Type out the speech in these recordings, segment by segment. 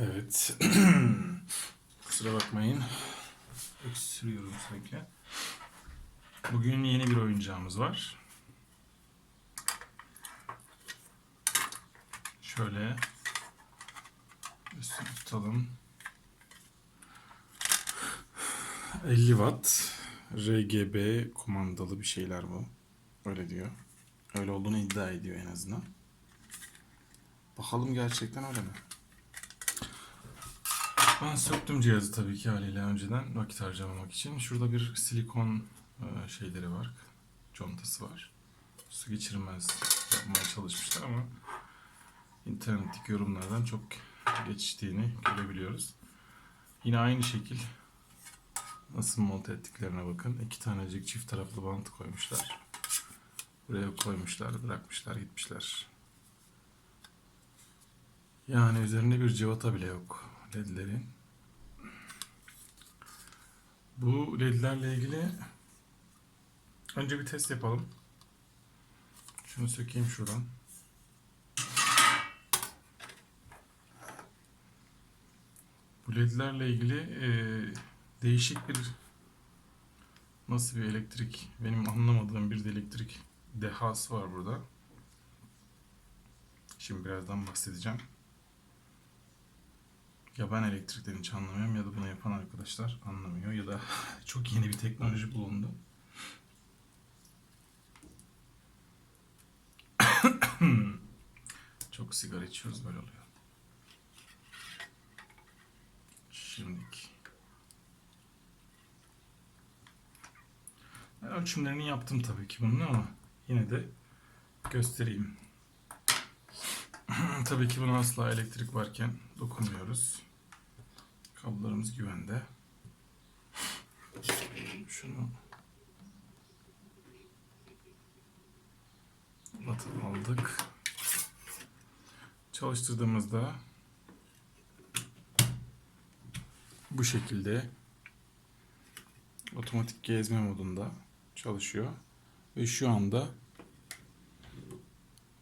Evet. Kusura bakmayın. Öksürüyorum sürekli. Bugün yeni bir oyuncağımız var. Şöyle üstünü tutalım. 50 watt RGB kumandalı bir şeyler bu. Öyle diyor. Öyle olduğunu iddia ediyor en azından. Bakalım gerçekten öyle mi? Ben söktüm cihazı tabii ki haliyle önceden vakit harcamamak için. Şurada bir silikon e, şeyleri var. Contası var. Su geçirmez yapmaya çalışmışlar ama internetteki yorumlardan çok geçtiğini görebiliyoruz. Yine aynı şekil nasıl monte ettiklerine bakın. İki tanecik çift taraflı bant koymuşlar. Buraya koymuşlar, bırakmışlar, gitmişler. Yani üzerinde bir cıvata bile yok ledlerin. Bu ledlerle ilgili önce bir test yapalım. Şunu sökeyim şuradan. Bu ledlerle ilgili e, değişik bir nasıl bir elektrik benim anlamadığım bir de elektrik dehası var burada. Şimdi birazdan bahsedeceğim. Ya ben elektrikten hiç anlamıyorum ya da bunu yapan arkadaşlar anlamıyor ya da çok yeni bir teknoloji bulundu. çok sigara içiyoruz böyle oluyor. Şimdiki. Ben ölçümlerini yaptım tabii ki bunun ama yine de göstereyim. tabii ki buna asla elektrik varken dokunmuyoruz. Kablolarımız güvende. Şunu atıp aldık. Çalıştırdığımızda bu şekilde otomatik gezme modunda çalışıyor. Ve şu anda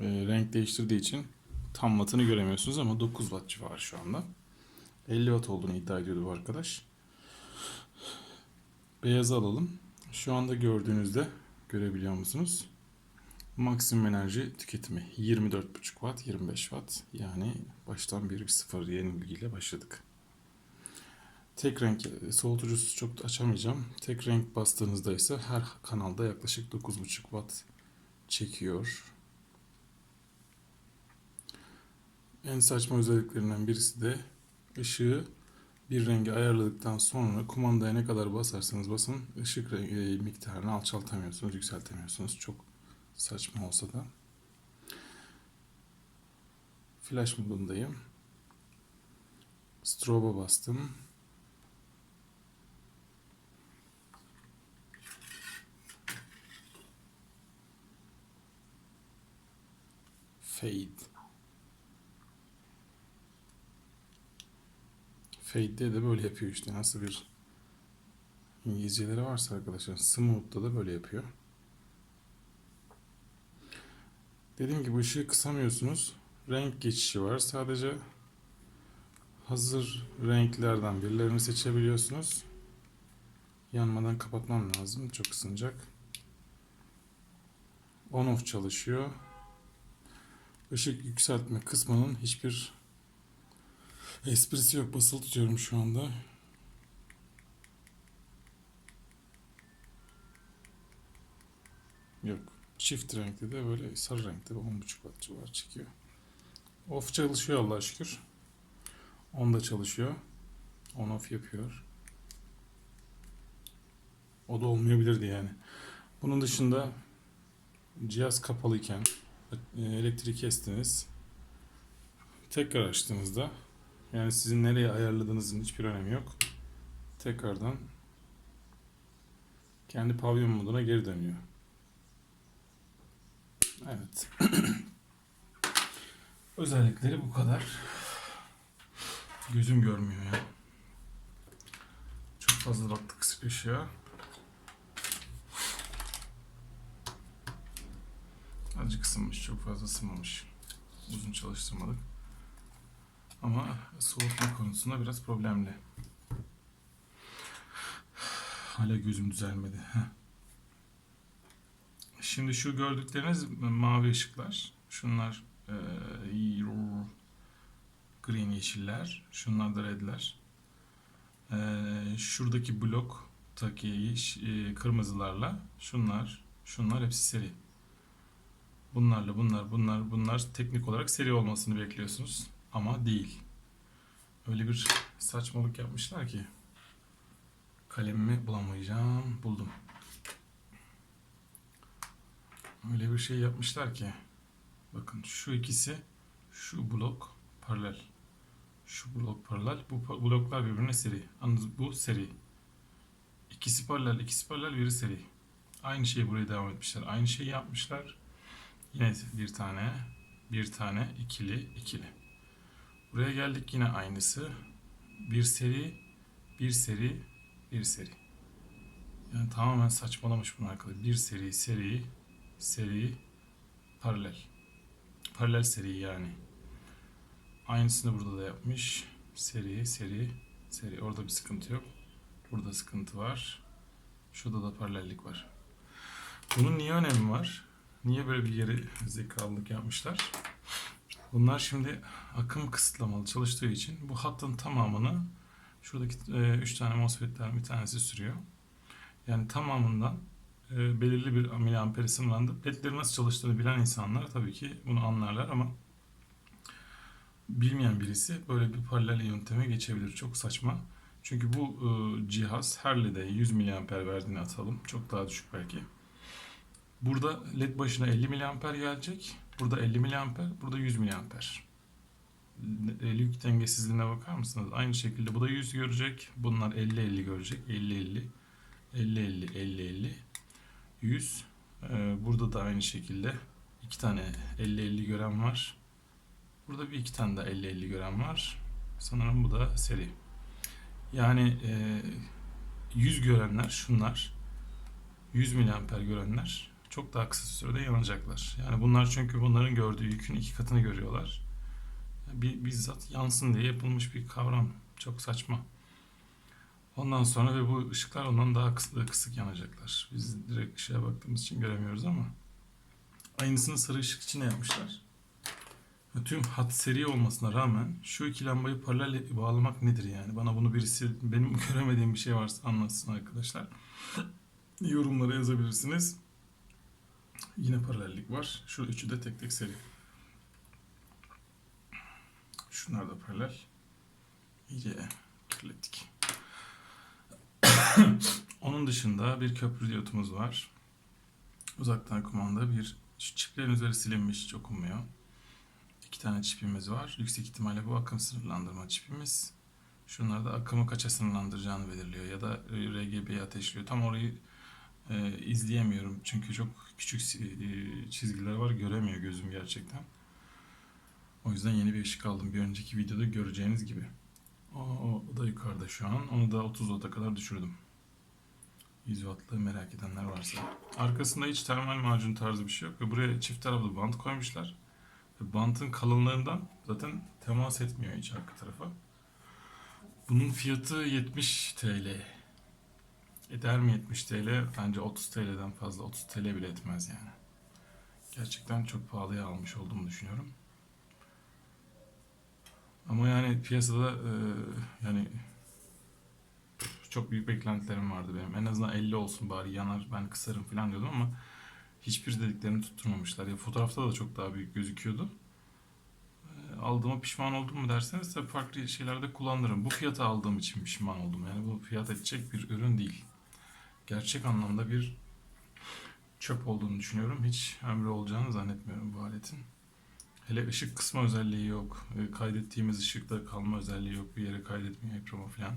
e, renk değiştirdiği için tam wattını göremiyorsunuz ama 9 watt civarı şu anda. 50 watt olduğunu iddia ediyordu bu arkadaş. Beyazı alalım. Şu anda gördüğünüzde görebiliyor musunuz? Maksimum enerji tüketimi 24,5 watt, 25 watt. Yani baştan bir sıfır yeni bilgiyle başladık. Tek renk soğutucusu çok açamayacağım. Tek renk bastığınızda ise her kanalda yaklaşık 9,5 watt çekiyor. En saçma özelliklerinden birisi de ışığı bir rengi ayarladıktan sonra kumandaya ne kadar basarsanız basın ışık rengi, miktarını alçaltamıyorsunuz, yükseltemiyorsunuz. Çok saçma olsa da. Flash modundayım. Strobe'a bastım. Fade. Fade'de de böyle yapıyor işte. Nasıl bir İngilizceleri varsa arkadaşlar. Smooth'da da böyle yapıyor. Dediğim gibi ışığı kısamıyorsunuz. Renk geçişi var. Sadece hazır renklerden birilerini seçebiliyorsunuz. Yanmadan kapatmam lazım. Çok ısınacak. On off çalışıyor. Işık yükseltme kısmının hiçbir esprisi yok. Basılı tutuyorum şu anda. Yok. Çift renkli de böyle sarı renkte 10.5 watt civarı çekiyor. Off çalışıyor Allah'a şükür. On da çalışıyor. On off yapıyor. O da olmayabilirdi yani. Bunun dışında cihaz kapalıyken e, elektriği kestiniz. Tekrar açtığınızda yani sizin nereye ayarladığınızın hiçbir önemi yok. Tekrardan kendi pavyon moduna geri dönüyor. Evet. Özellikleri bu kadar. Gözüm görmüyor ya. Çok fazla baktık kısık ışığa. Azıcık ısınmış, çok fazla ısınmamış. Uzun çalıştırmadık. Ama soğutma konusunda biraz problemli. Hala gözüm düzelmedi. Heh. Şimdi şu gördükleriniz mavi ışıklar. Şunlar e, green yeşiller. Şunlar da redler. E, şuradaki bloktaki yeş- e, kırmızılarla şunlar, şunlar hepsi seri. Bunlarla bunlar, bunlar, bunlar teknik olarak seri olmasını bekliyorsunuz. Ama değil. Öyle bir saçmalık yapmışlar ki. Kalemimi bulamayacağım. Buldum. Öyle bir şey yapmışlar ki. Bakın şu ikisi şu blok paralel. Şu blok paralel. Bu bloklar birbirine seri. Anladınız bu seri. İkisi paralel, ikisi paralel, biri seri. Aynı şeyi buraya devam etmişler. Aynı şeyi yapmışlar. Yine bir tane, bir tane, ikili, ikili. Buraya geldik yine aynısı. Bir seri, bir seri, bir seri. Yani tamamen saçmalamış bunu arkadaşlar. Bir seri, seri, seri, paralel. Paralel seri yani. Aynısını burada da yapmış. Seri, seri, seri. Orada bir sıkıntı yok. Burada sıkıntı var. Şurada da paralellik var. Bunun niye önemi var? Niye böyle bir geri zekalılık yapmışlar? Bunlar şimdi akım kısıtlamalı çalıştığı için bu hattın tamamını şuradaki 3 tane MOSFET'ten bir tanesi sürüyor. Yani tamamından e, belirli bir miliamperi sınırlandı. LED'lerin nasıl çalıştığını bilen insanlar tabii ki bunu anlarlar ama bilmeyen birisi böyle bir paralel yönteme geçebilir. Çok saçma. Çünkü bu e, cihaz her LED'e 100 miliamper verdiğini atalım. Çok daha düşük belki. Burada led başına 50 miliamper gelecek. Burada 50 miliamper, burada 100 miliamper. Yük dengesizliğine bakar mısınız? Aynı şekilde bu da 100 görecek. Bunlar 50-50 görecek. 50-50, 50-50, 50-50, 100. Ee, burada da aynı şekilde iki tane 50-50 gören var. Burada bir iki tane de 50-50 gören var. Sanırım bu da seri. Yani e, 100 görenler şunlar. 100 miliamper görenler çok daha kısa sürede yanacaklar. Yani bunlar çünkü bunların gördüğü yükün iki katını görüyorlar. Bizzat yansın diye yapılmış bir kavram. Çok saçma. Ondan sonra ve bu ışıklar ondan daha kısa, kısık yanacaklar. Biz direkt ışığa baktığımız için göremiyoruz ama aynısını sarı ışık için yapmışlar. Tüm hat seri olmasına rağmen şu iki lambayı paralel bağlamak nedir yani? Bana bunu birisi benim göremediğim bir şey varsa anlatsın arkadaşlar. Yorumlara yazabilirsiniz. Yine paralellik var. Şu üçü de tek tek seri. Şunlar da paralel. İyice kirlettik. Onun dışında bir köprü diyotumuz var. Uzaktan kumanda bir şu çiplerin üzeri silinmiş hiç okunmuyor. İki tane çipimiz var. Yüksek ihtimalle bu akım sınırlandırma çipimiz. Şunlar da akımı kaça sınırlandıracağını belirliyor ya da RGB'yi ateşliyor. Tam orayı e, izleyemiyorum çünkü çok küçük e, çizgiler var göremiyor gözüm gerçekten. O yüzden yeni bir ışık aldım. Bir önceki videoda göreceğiniz gibi. O, o da yukarıda şu an. Onu da 30 watt'a kadar düşürdüm. 100 watt'lığı merak edenler varsa. Arkasında hiç termal macun tarzı bir şey yok. Ve buraya çift taraflı bant koymuşlar. Ve bantın kalınlığından zaten temas etmiyor hiç arka tarafa. Bunun fiyatı 70 TL. Eder mi 70 TL? Bence 30 TL'den fazla. 30 TL bile etmez yani. Gerçekten çok pahalıya almış olduğumu düşünüyorum. Ama yani piyasada e, yani çok büyük beklentilerim vardı benim. En azından 50 olsun bari yanar ben kısarım falan diyordum ama hiçbir dediklerini tutturmamışlar. Ya fotoğrafta da çok daha büyük gözüküyordu. E, aldığıma pişman oldum mu derseniz tabii farklı şeylerde kullanırım. Bu fiyata aldığım için pişman oldum. Yani bu fiyat edecek bir ürün değil. Gerçek anlamda bir çöp olduğunu düşünüyorum. Hiç ömrü olacağını zannetmiyorum bu aletin. Hele ışık kısma özelliği yok. E, Kaydettiğimiz ışıkta kalma özelliği yok. Bir yere kaydetmiyor ekrana falan.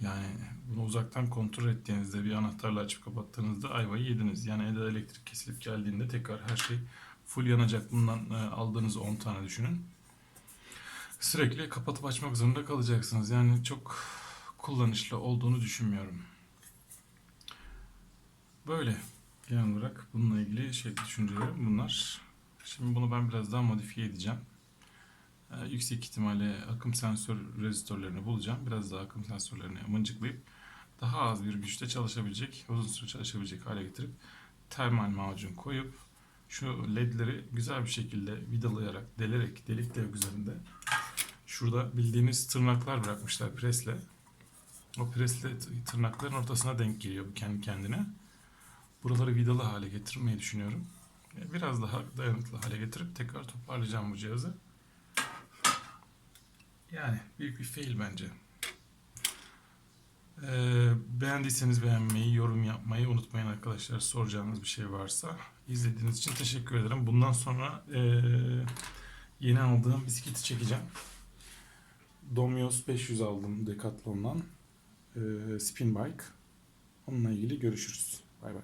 Yani bunu uzaktan kontrol ettiğinizde bir anahtarla açıp kapattığınızda ayvayı yediniz. Yani evde elektrik kesilip geldiğinde tekrar her şey full yanacak. Bundan e, aldığınız 10 tane düşünün. Sürekli kapatıp açmak zorunda kalacaksınız. Yani çok kullanışlı olduğunu düşünmüyorum. Böyle genel olarak bununla ilgili şey düşüncelerim bunlar. Şimdi bunu ben biraz daha modifiye edeceğim. Ee, yüksek ihtimalle akım sensör rezistörlerini bulacağım. Biraz daha akım sensörlerini mıncıklayıp daha az bir güçte çalışabilecek, uzun süre çalışabilecek hale getirip termal macun koyup şu ledleri güzel bir şekilde vidalayarak, delerek, delik dev üzerinde şurada bildiğiniz tırnaklar bırakmışlar presle. O presle tırnakların ortasına denk geliyor bu kendi kendine. Buraları vidalı hale getirmeyi düşünüyorum. E, Biraz daha dayanıklı hale getirip tekrar toparlayacağım bu cihazı. Yani büyük bir fail bence. Ee, beğendiyseniz beğenmeyi, yorum yapmayı unutmayın arkadaşlar. Soracağınız bir şey varsa. İzlediğiniz için teşekkür ederim. Bundan sonra ee, yeni aldığım bisikleti çekeceğim. Domios 500 aldım Decathlon'dan. Ee, spin bike. Onunla ilgili görüşürüz. Bay bay.